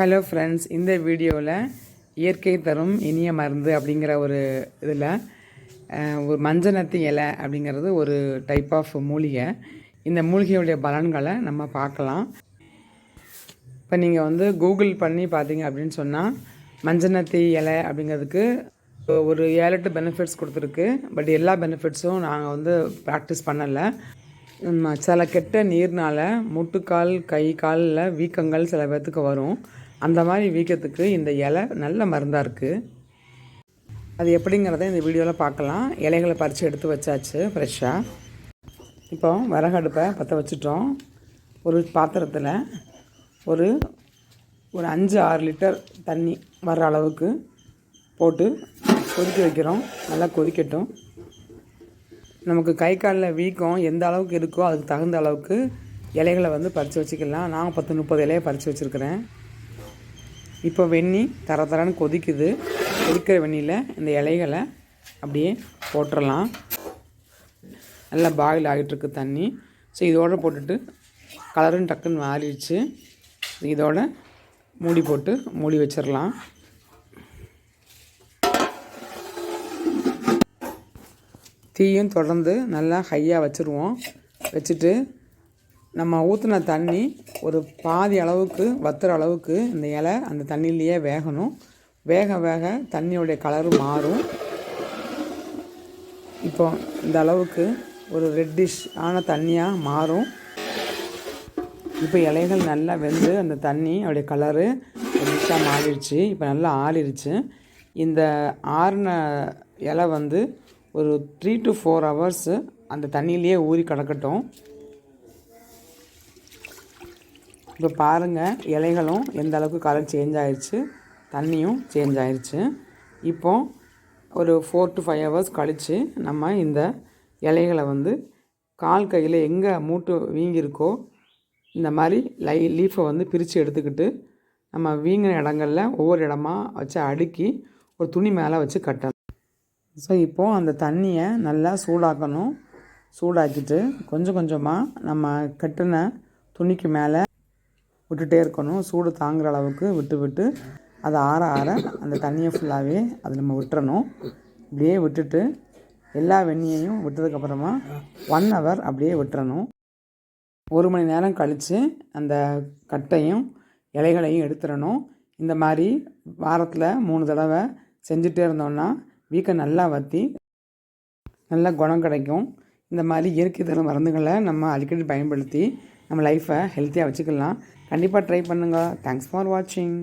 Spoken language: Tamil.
ஹலோ ஃப்ரெண்ட்ஸ் இந்த வீடியோவில் இயற்கை தரும் இனிய மருந்து அப்படிங்கிற ஒரு இதில் ஒரு மஞ்சனத்து இலை அப்படிங்கிறது ஒரு டைப் ஆஃப் மூலிகை. இந்த மூலிகையுடைய பலன்களை நம்ம பார்க்கலாம். இப்போ நீங்கள் வந்து கூகுள் பண்ணி பார்த்தீங்க அப்படின்னு சொன்னால் மஞ்சனத்தி இலை அப்படிங்கிறதுக்கு ஒரு ஏழு எட்டு பெனிஃபிட்ஸ் கொடுத்துருக்கு. பட் எல்லா பெனிஃபிட்ஸும் நாங்கள் வந்து ப்ராக்டிஸ் பண்ணலை. சில கெட்ட நீர்னால் முட்டுக்கால் கை காலில் வீக்கங்கள் சில பேர்த்துக்கு வரும். அந்த மாதிரி வீக்கத்துக்கு இந்த இலை நல்ல மருந்தாக இருக்குது அது எப்படிங்கிறத இந்த வீடியோவில் பார்க்கலாம். இலைகளை பறித்து எடுத்து வச்சாச்சு ஃப்ரெஷ்ஷாக இப்போ விறகடுப்பை பற்ற வச்சுட்டோம். ஒரு பாத்திரத்தில் ஒரு ஒரு அஞ்சு ஆறு லிட்டர் தண்ணி வர்ற அளவுக்கு போட்டு கொதிக்க வைக்கிறோம். நல்லா கொதிக்கட்டும். நமக்கு கை காலில் வீக்கம் எந்த அளவுக்கு இருக்கோ அதுக்கு தகுந்த அளவுக்கு இலைகளை வந்து பறித்து வச்சுக்கலாம். நான் பத்து முப்பது இலையை பறித்து வச்சுருக்கிறேன். இப்போ வெந்நி தர தரன்னு கொதிக்குது. கொதிக்கிற வெந்நியில் இந்த இலைகளை அப்படியே போட்டுடலாம் நல்லா பாயில் ஆகிட்டுருக்கு தண்ணி. ஸோ இதோடு போட்டுட்டு கலரும் டக்குன்னு மாறிடுச்சு. இதோட மூடி போட்டு மூடி வச்சிடலாம். தீயும் தொடர்ந்து நல்லா ஹையாக வச்சுருவோம். வச்சுட்டு நம்ம ஊற்றின தண்ணி ஒரு பாதி அளவுக்கு வத்துற அளவுக்கு இந்த இலை அந்த தண்ணியிலையே வேகணும். வேக வேக தண்ணியோடைய கலரு மாறும். இப்போ இந்த அளவுக்கு ஒரு ரெட்டிஷ் ஆன தண்ணியாக மாறும். இப்போ இலைகள் நல்லா வெந்து அந்த தண்ணி அப்படியே கலரு ரெட்டிஷாக மாறிடுச்சு. இப்போ நல்லா ஆறிடுச்சு. இந்த ஆறின இலை வந்து ஒரு த்ரீ டு ஃபோர் ஹவர்ஸு அந்த தண்ணியிலேயே ஊறி கிடக்கட்டும். இப்போ பாருங்கள் இலைகளும் எந்த அளவுக்கு கலர் சேஞ்ச் ஆயிடுச்சு தண்ணியும் சேஞ்ச் ஆயிடுச்சு இப்போது ஒரு ஃபோர் டு ஃபைவ் ஹவர்ஸ் கழித்து நம்ம இந்த இலைகளை வந்து கால் கையில் எங்கே மூட்டு வீங்கியிருக்கோ இந்த மாதிரி லை லீஃபை வந்து பிரித்து எடுத்துக்கிட்டு நம்ம வீங்கின இடங்களில் ஒவ்வொரு இடமா வச்சு அடுக்கி ஒரு துணி மேலே வச்சு கட்டணும் ஸோ இப்போது அந்த தண்ணியை நல்லா சூடாக்கணும். சூடாக்கிட்டு கொஞ்சம் கொஞ்சமாக நம்ம கட்டின துணிக்கு மேலே விட்டுட்டே இருக்கணும். சூடு தாங்குகிற அளவுக்கு விட்டு விட்டு அதை ஆற ஆற அந்த தண்ணியை ஃபுல்லாகவே அதை நம்ம விட்டுறணும். இப்படியே விட்டுட்டு எல்லா வெந்நியையும் விட்டதுக்கப்புறமா ஒன் ஹவர் அப்படியே விட்டுறணும். ஒரு மணி நேரம் கழித்து அந்த கட்டையும் இலைகளையும் எடுத்துடணும் இந்த மாதிரி வாரத்தில் மூணு தடவை செஞ்சுட்டே இருந்தோம்னா வீக்கம் நல்லா வற்றி நல்லா குணம் கிடைக்கும். இந்த மாதிரி இயற்கை தரும் மருந்துகளை நம்ம அடிக்கடி பயன்படுத்தி நம்ம லைஃப்பை ஹெல்த்தியாக வச்சுக்கலாம். கண்டிப்பாக ட்ரை பண்ணுங்கள் தேங்க்ஸ் ஃபார் வாட்சிங்